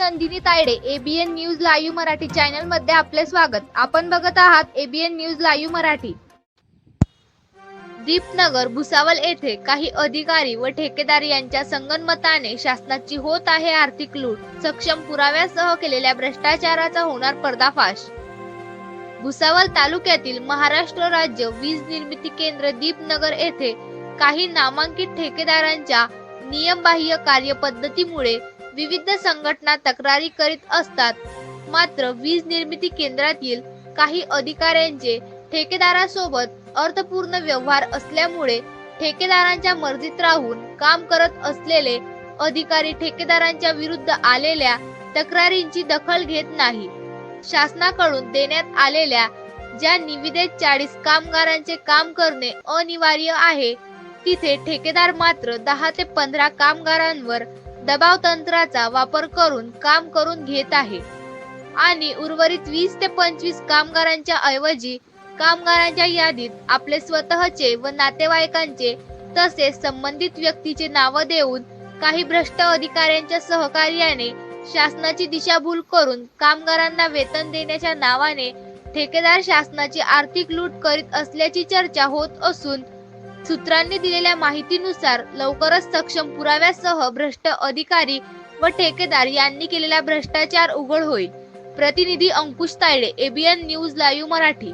Nandini Tayade ABN news live Marathi चॅनलमध्ये आपले स्वागत. आपण बघत आहात ABN news live Marathi. Deepnagar Bhusawal येथे काही अधिकारी व ठेकेदार यांच्या संगनमताने शासनाची होत आहे आर्थिक लूट. सक्षम पुराव्यासह केलेल्या भ्रष्टाचाराचा होणार पर्दाफाश. भुसावल तालुक्यातील महाराष्ट्र राज्य वीज निर्मिती केंद्र दीपनगर येथे काही नामांकित ठेकेदारांच्या नियमबाह्य कार्यपद्धतीमुळे विविध संघटना तक्रारी करीत असतात. मात्र वीज निर्मिती केंद्रातील काही अधिकाऱ्यांचे ठेकेदारासोबत अर्थपूर्ण व्यवहार असल्यामुळे ठेकेदारांच्या मर्जीत राहून काम करत असलेले अधिकारी ठेकेदारांच्या विरुद्ध आलेल्या तक्रारींची दखल घेत नाही. शासनाकडून देण्यात आलेल्या ज्या निविदेत चाळीस कामगारांचे काम करणे अनिवार्य आहे तिथे ठेकेदार मात्र दहा ते पंधरा कामगारांवर दबाव तंत्राचा वापर करून काम करून घेत आहे. आणि उर्वरित वीस ते पंचवीस कामगारांच्या ऐवजी कामगारांच्या यादीत आपले स्वतःचे व नातेवाईकांचे तसेच संबंधित व्यक्तीचे नाव देऊन काही भ्रष्ट अधिकाऱ्यांच्या सहकार्याने शासनाची दिशाभूल करून कामगारांना वेतन देण्याच्या नावाने ठेकेदार शासनाची आर्थिक लूट करीत असल्याची चर्चा होत असून सूत्रांनी दिलेल्या माहितीनुसार लवकरच सक्षम पुराव्यासह भ्रष्ट अधिकारी व ठेकेदार यांनी केलेला भ्रष्टाचार उघड होईल. प्रतिनिधी Ankush Tayade ABN news live Marathi.